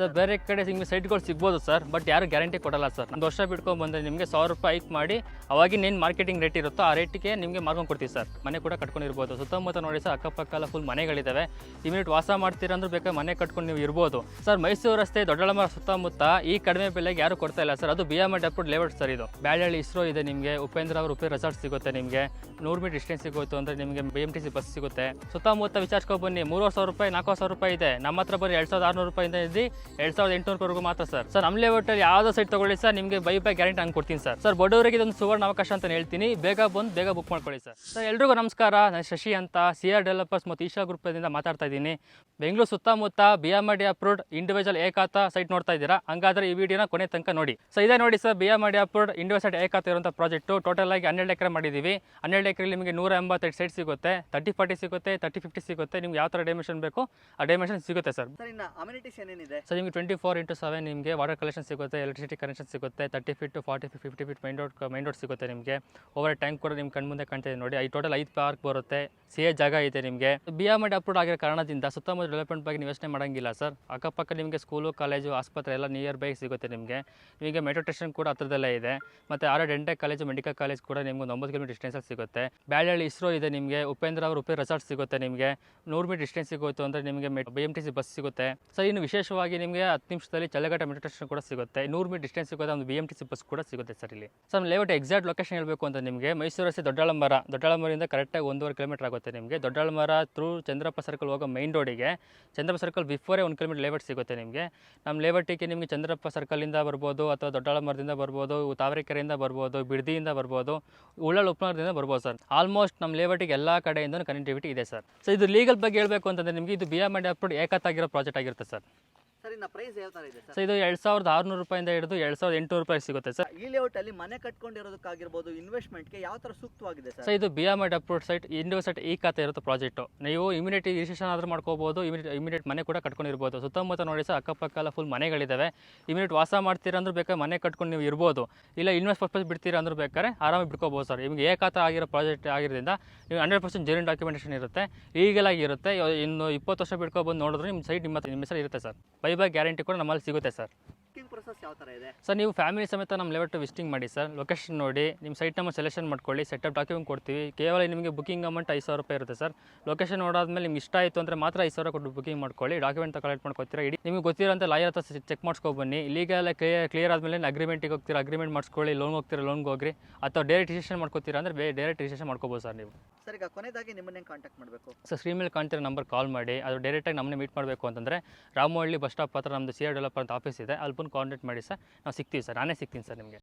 Sir ಬೇರೆ ಕಡೆ ನಿಮಗೆ ಸೈಟ್ಗಳು ಸಿಗ್ಬೋದು ಸರ್ ಬಟ್ ಯಾರು ಗ್ಯಾರಂಟಿ ಕೊಡಲ್ಲ ಸರ್ ಒಂದು ವರ್ಷ ಬಿಟ್ಕೊಂಡು ಬಂದರೆ ನಿಮಗೆ ಸಾವಿರ ರೂಪಾಯಿ ಹೈಕ್ ಮಾಡಿ, ಅವಾಗಿನ ಏನು ಮಾರ್ಕೆಟಿಂಗ್ ರೇಟ್ ಇರುತ್ತೋ ಆ ರೇಟಿಗೆ ನಿಮಗೆ ಮಾರ್ಕೊಂಡು ಕೊಡ್ತೀವಿ ಸರ್ ಮನೆ ಕೂಡ ಕಟ್ಕೊಂಡಿರ್ಬೋದು. ಸುತ್ತಮುತ್ತ ನೋಡಿ ಸರ್ ಅಕ್ಕಪಕ್ಕ ಎಲ್ಲ ಫುಲ್ ಮನೆಗಳಿದ್ದಾವೆ ಇಮಿಡಿಯೇಟ್ ವಾಸ ಮಾಡ್ತೀರಾ ಅಂದ್ರೆ ಬೇಕಾದ್ರೆ ಮನೆ ಕಟ್ಕೊಂಡು ನೀವು ಇರ್ಬೋದು. ಸರ್ ಮೈಸೂರು ರಸ್ತೆ ದೊಡ್ಡಳಮರ ಸುತ್ತಮುತ್ತ ಈ ಕಡಿಮೆ ಬೆಲೆಗೆ ಯಾರು ಕೊಡ್ತಾ ಇಲ್ಲ ಸರ್ ಅದು ಬಿ ಎಂ ಡೆಪ್ಯೂಟ್ ಲೇಔಟ್ ಸರ್ ಇದು. ಬ್ಯಾಳಹಳ್ಳಿ ಇಸ್ರೋ ಇದೆ ನಿಮಗೆ, ಉಪೇಂದ್ರ ಅವರು ಉಪೇಂದ್ರ ರೆಸಾರ್ಟ್ ಸಿಗುತ್ತೆ ನಿಮಗೆ. ನೂರು ಮೀಟರ್ ಡಿಸ್ಟೆನ್ಸ್ ಸಿಗೋಯ್ತು ಅಂದರೆ ನಿಮಗೆ B M T C bus ಸಿಗುತ್ತೆ. ಸುತ್ತಮುತ್ತ ವಿಚಾರಿಸ್ಕೊಂಡು ಬನ್ನಿ ಮೂರು ಸಾವಿರ ರೂಪಾಯಿ ನಾಲ್ಕು ಸಾವಿರ ರೂಪಾಯಿ ಇದೆ. ನಮ್ಮ ಹತ್ರ ಬರೀ ಎರಡು ಸಾವಿರದ ಆರುನೂರು ರೂಪಾಯಿಂದ ಇದ್ದು. ಎರಡು ಸಾವಿರದ ಎಂಟುನೂರವರೆಗೂ ಮಾತ್ರ ಸರ್. ಸರ್ ನಮ್ಮ ಲೇಔಟಲ್ಲಿ ಯಾವುದೋ ಸೈಟ್ ತಗೊಳ್ಳಿ ಸರ್ ನಿಮಗೆ ಬೈ ಬೈ ಗ್ಯಾರಂಟಿ ಹಂಗೆ ಕೊಡ್ತೀನಿ ಸರ್. ಸರ್ ಬಡವರಿಗೆ ಇದೊಂದು ಸುವರ್ಣ ಅವಕಾಶ ಅಂತ ಹೇಳ್ತೀನಿ. ಬೇಗ ಬಂದು ಬೇಗ ಬುಕ್ ಮಾಡ್ಕೊಳ್ಳಿ ಸರ್. ಸರ್ ಎಲ್ರಿಗೂ ನಮಸ್ಕಾರ. ನಾನು ಶಶಿ ಅಂತ ಸಿ ಆರ್ ಡೆವಲಪರ್ಸ್ ಮತ್ತು ಈಶಾ ಗ್ರೂಪ್ದಿಂದ ಮಾತಾಡ್ತಾ ಇದ್ದೀನಿ. ಬೆಂಗಳೂರು ಸುತ್ತಮುತ್ತ B M D approved individual ಏಕಾತ site ನೋಡ್ತಾ ಇದ್ದೀರಾ? ಹಂಗಾದ್ರೆ ಈ ವಿಡಿಯೋನ ಕೊನೆ ತನಕ ನೋಡಿ. ಸೊ ಇದೇ ನೋಡಿ sir B M D approved individual ಏಕಾತ ಇರುವಂಥ ಪ್ರಾಜೆಕ್ಟು ಟೋಟಲ್ ಆಗಿ ಹನ್ನೆರಡು ಎಕರೆ ಮಾಡಿದ್ದೀವಿ. ಹನ್ನೆರಡು ಎಕರೆ ನಿಮಗೆ ನೂರ ಎಂಬತ್ತೈದು ಸೈಟ್ ಸಿಗುತ್ತೆ. ತರ್ಟಿ ಫಾರ್ಟಿ ಸಿಗುತ್ತೆ ತರ್ಟಿ ಫಿಫ್ಟಿ ಸಿಗುತ್ತೆ. ನಿಮ್ಗೆ ಯಾವ ಥರ ಡೈಮೆನ್ಷನ್ ಬೇಕು ಆ ಡೈಮೆನ್ಷನ್ ಸಿಗುತ್ತೆ ಸರ್. ಸರ್ ಇನ್ನು ಅಮ್ಯುನಿಟೀಸ್ ಏನೇನಿದೆ? ಸೊ ನಿಮಗೆ ಟ್ವೆಂಟಿ ಫೋರ್ ಇಂಟು ಸೆವೆನ್ ನಿಮಗೆ ವಾಟರ್ ಕಲೆಕ್ಷನ್ ಸಿಗುತ್ತೆ ಎಲೆಕ್ಟ್ರಿಸಿಟಿ ಕನೆಕ್ಷನ್ ಸಿಗುತ್ತೆ thirty feet to forty feet fifty feet main road main road ಸಿಗುತ್ತೆ ನಿಮಗೆ. ಓವರ್ ಟ್ಯಾಂಕ್ ಕೂಡ ನಿಮ್ಮ ಕಣ್ಮುಂದೆ ಇದೆ ನೋಡಿ. ಐ ಟೋಟಲ್ ಐದು ಪಾರ್ಕ್ ಬರುತ್ತೆ. ಸಿ ಎ ಜಾಗ ಇದೆ ನಿಮಗೆ. ಬಿ ಎಂ ಮಾಡಿ ಅಪ್ರೂವ್ ಆಗಿರೋ ಕಾರಣದಿಂದ ಸುತ್ತಮುತ್ತ ಡೆವಲಪ್ಮೆಂಟ್ ಬಗ್ಗೆ ನೀವು ಯೋಚನೆ ಮಾಡೋಂಗಿಲ್ಲ ಸರ್ ಅಕ್ಕಪಕ್ಕ ನಿಮಗೆ ಸ್ಕೂಲು ಕಾಲೇಜು ಆಸ್ಪತ್ರೆ ಎಲ್ಲ ನಿಯರ್ ಬೈ ಸಿಗುತ್ತೆ ನಿಮಗೆ. ನಿಮಗೆ ಮೆಟ್ರೋ ಸ್ಟೇಷನ್ ಕೂಡ ಹತ್ರದಲ್ಲೇ ಇದೆ. ಮತ್ತು R dental college medical college ಕೂಡ ನಿಮಗೆ ಒಂದು ಒಂಬತ್ತು ಕಿಲೋಮೀಟರ್ ಡಿಸ್ಟೆನ್ಸಲ್ಲಿ ಸಿಗುತ್ತೆ. ಬ್ಯಾಳಹಳ್ಳಿ ಇಸ್ರೋ ಇದೆ ನಿಮಗೆ. ಉಪೇಂದ್ರ ಅವರು ಉಪೇ ರೆಸಾರ್ಟ್ ಸಿಗುತ್ತೆ ನಿಮಗೆ. ನೂರು ಮೀಟರ್ ಡಿಸ್ಟೆನ್ಸ್ ಸಿಗುತ್ತೆ ಅಂದರೆ ನಿಮಗೆ B M T C bus ಸಿಗುತ್ತೆ. ಸರ್ ಇನ್ನು ವಿಶೇಷವಾಗಿ ನಿಮಗೆ ಹತ್ತು ನಿಮಿಷದಲ್ಲಿ ಚಳ್ಳಘಟ್ಟ ಮೆಟ್ರೋ ಸ್ಟೇಷನ್ ಕೂಡ ಸಿಗುತ್ತೆ. ನೂರು ಮೀಟರ್ ಡಿಸ್ಟೆನ್ಸ್ ಸಿಗುತ್ತೆ, ಒಂದು B M T C bus ಕೂಡ ಸಿಗುತ್ತೆ ಸರ್ ಇಲ್ಲಿ. ಸರ್ ಲೇಔಟ್ ಎಕ್ಸಾಕ್ಟ್ ಲೊಕೇಶನ್ ಹೇಳಬೇಕು ಅಂತ ನಿಮಗೆ ಮೈಸೂರು ರಸ್ತೆ ದೊಡ್ಡಳಮರ. ದೊಡ್ಡಳಮರಿಂದ ಕರೆಕ್ಟಾಗಿ ಒಂದೂವರೆ ಕಿಲೋಮೀಟರ್ ಆಗುತ್ತೆ ನಿಮಗೆ. ದೊಡ್ಡಳಮರ ಥ್ರೂ ಚಂದ್ರಪ್ಪ ಸರ್ಕಲ್ ಹೋಗೋ ಮೈನ್ ರೋಡಿಗೆ ಚಂದ್ರಪ್ಪ ಸರ್ಕಲ್ ಬಿಫೋರೇ ಒಂದು ಕಿಲೋಮೀಟರ್ ಲೇಔಟ್ ಸಿಗುತ್ತೆ ನಿಮಗೆ. ನಮ್ಮ ಲೇಔಟಿಗೆ ನಿಮಗೆ ಚಂದ್ರಪ್ಪ ಸರ್ಕಲಿಂದ ಬರ್ಬೋದು, ಅಥವಾ ದೊಡ್ಡಳಮರದಿಂದ ಬರ್ಬೋದು ತಾವರೆಕೆರೆಯಿಂದ ಬರ್ಬೋದು, ಬಿಡದಿಯಿಂದ ಬರ್ಬೋದು ಉಳ್ಳಾಳ ಉಪನಗರದಿಂದ ಬರ್ಬೋದು ಸರ್ ಆಲ್ಮೋಸ್ಟ್ ನಮ್ಮ ಲೇಔಟಿಗೆ ಎಲ್ಲ ಕಡೆಯಿಂದ ಕನೆಕ್ಟಿವಿಟಿ ಇದೆ ಸರ್ ಸೊ ಇದು ಲೀಗಲ್ ಬಗ್ಗೆ ಹೇಳಬೇಕು ಅಂತಂದರೆ ನಿಮಗೆ ಇದು ಬಿ ಎಂ ಅಂಡ್ ಏಕತ್ತಾಗಿರೋ ಪ್ರಾಜೆಕ್ಟ್ ಆಗಿರುತ್ತೆ ಸರ್ ಸರ್ ಇನ್ನು ಪ್ರೈಸ್ ಯಾವ ಇದೆ ಸೊ ಸರ್ ಇದು ಎರಡು ಸಾವಿರದ ಆರುನೂರು ರೂಪಾಯಿಂದ ಹಿಡಿದು ಎರಡು ಸಾವಿರದ ಎಂಟುನೂರು ರೂಪಾಯಿ ಸಿಗುತ್ತೆ ಸರ್ ಈ ಲೇಔಟ್ ಅಲ್ಲಿ ಮನೆ ಕಟ್ಕೊಂಡಿರೋದಕ್ಕಾಗಿರ್ಬೋದು ಇನ್ವೆಸ್ಟ್ಮೆಂಟ್ಗೆ ಯಾವ ತರ ಸೂಕ್ತವಾಗಿದೆ ಸೊ ಸರ್ ಇದು ಬಿ ಅಪ್ರೂವ್ಡ್ ಸೈಟ್ ಇಂಡಿಯೋ ಸೈಟ್ ಈ ಖಾತೆ ಇರುತ್ತೆ ಪ್ರಾಜೆಕ್ಟು ನೀವು ಇಮಿಡಿಯೇಟ್ ರಿಜಿಸ್ಟ್ರೇಷನ್ ಆದರೂ ಮಾಡ್ಕೋಬೋದು ಇಮಿಡಿಯೇಟ್ ಇಮಿಡಿಯೇಟ್ ಮನೆ ಕೂಡ ಕಟ್ಕೊಂಡಿರ್ಬೋದು. ಸುತ್ತಮುತ್ತ ನೋಡಿ ಸರ್ ಅಕ್ಕಪಕ್ಕ ಎಲ್ಲ ಫುಲ್ ಮನೆಗಳಿದಾವೆ. ಇಮಿಡಿಯೇಟ್ ವಾಸ ಮಾಡ್ತೀರಾ ಅಂದ್ರೆ ಬೇಕಾದ್ರೆ ಮನೆ ಕಟ್ಕೊಂಡು ನೀವು ಇರ್ಬೋದು. ಇಲ್ಲ ಇನ್ವೆಸ್ಟ್ ಪರ್ಪಸ್ ಬಿಡ್ತೀರಾ ಅಂದ್ರೆ ಬೇಕಾದ್ರೆ ಆರಾಮಾಗಿ ಬಿಡ್ಕೋಬೋದು ಸರ್ ನಿಮಗೆ ಏಕಾತ ಆಗಿರೋ ಪ್ರಾಜೆಕ್ಟ್ ಆಗಿರೋದ್ರಿಂದ ನೀವು ಹಂಡ್ರೆಡ್ ಪರ್ಸೆಂಟ್ ಜೆನ್ಯೂನ್ ಡಾಕ್ಯುಮೆಂಟೇಷನ್ ಇರುತ್ತೆ. ಈಗಲಾಗಿರುತ್ತೆ ಇನ್ನು ಇಪ್ಪತ್ತು ವರ್ಷ ಬಿಡ್ಕೊಬಂದು ನೋಡಿದ್ರೆ ನಿಮ್ಮ ಸೈಟ್ ನಿಮ್ಮ ನಿಮ್ಮ ಹೆಸರು ಇರುತ್ತೆ ಸರ್ ಬೈ ಗ್ಯಾರಂಟಿ ಕೂಡ ನಮ್ಮಲ್ಲಿ ಸಿಗುತ್ತೆ ಸರ್. ಪ್ರೊಸೆಸ್ ಯಾವ ಥರ ಇದೆ? ಸರ್ ನೀವು ಫ್ಯಾಮಿಲಿ ಸಮೇತ ನಮ್ಮ ಲೆವೆಟ್ ವಿಸಿಟಿಂಗ್ ಮಾಡಿ ಸರ್. ಲೊಕೇಶನ್ ನೋಡಿ ನಿಮ್ಮ ಸೈಟ್ ನಂಬರ್ ಸೆಲೆಕ್ಷನ್ ಮಾಡ್ಕೊಳ್ಳಿ ಸೆಟಪ್ ಡಾಕ್ಯುಮೆಂಟ್ ಕೊಡ್ತೀವಿ. ಕೇವಲ ನಿಮಗೆ ಬುಕಿಂಗ್ ಅಮೌಂಟ್ ಐದು ಸಾವಿರ ರೂಪಾಯಿ ಇರುತ್ತೆ ಸರ್. ಲೊಕೇಶನ್ ನೋಡಾದ್ಮೇಲೆ ನಿಮ್ಗೆ ಇಷ್ಟ ಆಯಿತು ಅಂದರೆ ಮಾತ್ರ ಐದು ಸಾವಿರ ಕೊಟ್ಟು ಬುಕಿಂಗ್ ಮಾಡ್ಕೊಳ್ಳಿ. ಡಾಕ್ಯುಮೆಂಟ್ ಕಲೆಕ್ಟ್ ಮಾಡ್ಕೊತೀರಾ? ಇಡೀ ನಿಮಗೆ ಗೊತ್ತಿರೋಂಥ ಲಾಯರ್ ಹತ್ರ ಚೆಕ್ ಮಾಡ್ಸ್ಕೊಬನ್ನಿ ಬನ್ನಿ. ಲೀಗಲ್ ಕ್ಲಿಯರ್ ಕ್ಲಿಯರ್ ಆದಮೇಲೆ ಅಗ್ರಿಮೆಂಟಿಗೆ ಹೋಗ್ತೀರಾ? ಅಗ್ರಿಮೆಂಟ್ ಮಾಡ್ಸ್ಕೊಳ್ಳಿ. ಲೋನ್ ಹೋಗ್ತೀರಾ? ಲೋನ್ಗೆ ಹೋಗ್ರಿ. ಅಥವಾ ಡೈರೆಕ್ಟ್ ರಿಜಿಸ್ಟ್ರೇಷನ್ ಮಾಡ್ಕೊತೀರಾ ಅಂದರೆ ಬೇರೆ ಡೈರೆಕ್ಟ್ ರಿಜಿಸ್ಟ್ರೇಷನ್ ಮಾಡ್ಕೋಬೋದು ಸರ್ ನೀವು. ಸರ್ ಈಗ ಕೊನೆಯದಾಗಿ ನಿಮ್ಮನ್ನೇ ಕಾಂಟ್ಯಾಕ್ಟ್ ಮಾಡಬೇಕು? ಸರ್ ಸ್ಕ್ರೀನ್ ಮೇಲೆ ಕಾಣ್ತಿರೋ ನಂಬರ್ ಕಾಲ್ ಮಾಡಿ. ಅದು ಡೈರೆಕ್ಟಾಗಿ ನಮ್ಮನ್ನೇ ಮೀಟ್ ಮಾಡಬೇಕು ಅಂತಂದರೆ ರಾಮಹಳ್ಳಿ ಬಸ್ ಸ್ಟಾಪ್ ಹತ್ರ ನಮ್ಮದು ಸಿ ಆರ್ ಡೆವಲಪರ್ ಅಂತ ಆಫೀಸ್ ಇದೆ. ಅಲ್ಲಿ ಬಂದು ಕಾಂಟ್ಯಾಕ್ಟ್ ಮಾಡಿ ಸರ್. ನಾವು ಸಿಗ್ತೀವಿ ಸರ್. ನಾನೇ ಸಿಗ್ತೀನಿ ಸರ್ ನಿಮಗೆ.